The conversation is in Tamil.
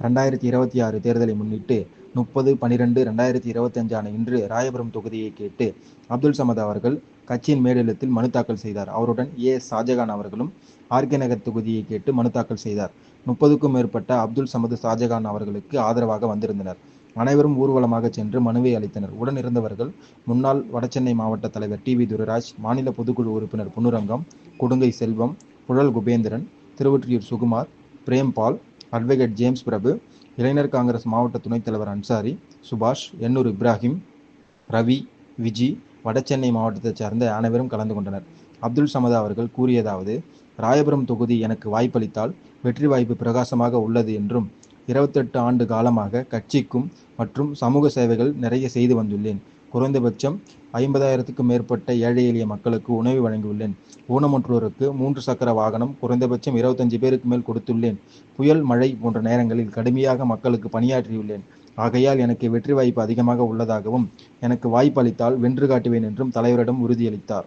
ரெண்டாயிரத்தி இருபத்தி ஆறு தேர்தலை முன்னிட்டு முப்பது பனிரெண்டு ரெண்டாயிரத்தி இருபத்தஞ்சான இன்று ராயபுரம் தொகுதியை கேட்டு அப்துல் சமத் அவர்கள் கட்சியின் மேலிடத்தில் மனு தாக்கல் செய்தார். அவருடன் ஏ. ஷாஜகான் அவர்களும் ஆர்கே நகர் தொகுதியை கேட்டு மனு தாக்கல் செய்தார். முப்பதுக்கும் மேற்பட்ட அப்துல் சமது ஷாஜகான் அவர்களுக்கு ஆதரவாக வந்திருந்தனர். அனைவரும் ஊர்வலமாக சென்று மனுவை அளித்தனர். உடன் இருந்தவர்கள் முன்னாள் வடசென்னை மாவட்ட தலைவர் டி. வி. துரைராஜ் மாநில பொதுக்குழு உறுப்பினர் பொன்னுரங்கம் கொடுங்கை செல்வம் புழல் குபேந்திரன் திருவொற்றியூர் சுகுமார் பிரேம்பால் அட்வொகேட் ஜேம்ஸ் பிரபு இளைஞர் காங்கிரஸ் மாவட்ட துணைத் தலைவர் அன்சாரி சுபாஷ் எண்ணூர் இப்ராஹிம் ரவி விஜி வடசென்னை மாவட்டத்தைச் சேர்ந்த அனைவரும் கலந்து கொண்டனர். அப்துல் சமதா அவர்கள் கூறியதாவது ராயபுரம் தொகுதி எனக்கு வாய்ப்பளித்தால் வெற்றி வாய்ப்பு பிரகாசமாக உள்ளது என்றும் இருபத்தெட்டு ஆண்டு காலமாக கட்சிக்கும் மற்றும் சமூக சேவைகள் நிறைய செய்து வந்துள்ளேன். குறைந்தபட்சம் ஐம்பதாயிரத்துக்கும் மேற்பட்ட ஏழை எளிய மக்களுக்கு உணவு வழங்கியுள்ளேன். ஊனமுற்றோருக்கு மூன்று சக்கர வாகனம் குறைந்தபட்சம் இருபத்தஞ்சு பேருக்கு மேல் கொடுத்துள்ளேன். புயல் மழை போன்ற நேரங்களில் கடுமையாக மக்களுக்கு பணியாற்றியுள்ளேன். ஆகையால் எனக்கு வெற்றி வாய்ப்பு அதிகமாக உள்ளதாகவும் எனக்கு வாய்ப்பு அளித்தால் வென்று காட்டுவேன் என்றும் தலைவரிடம் உறுதியளித்தார்.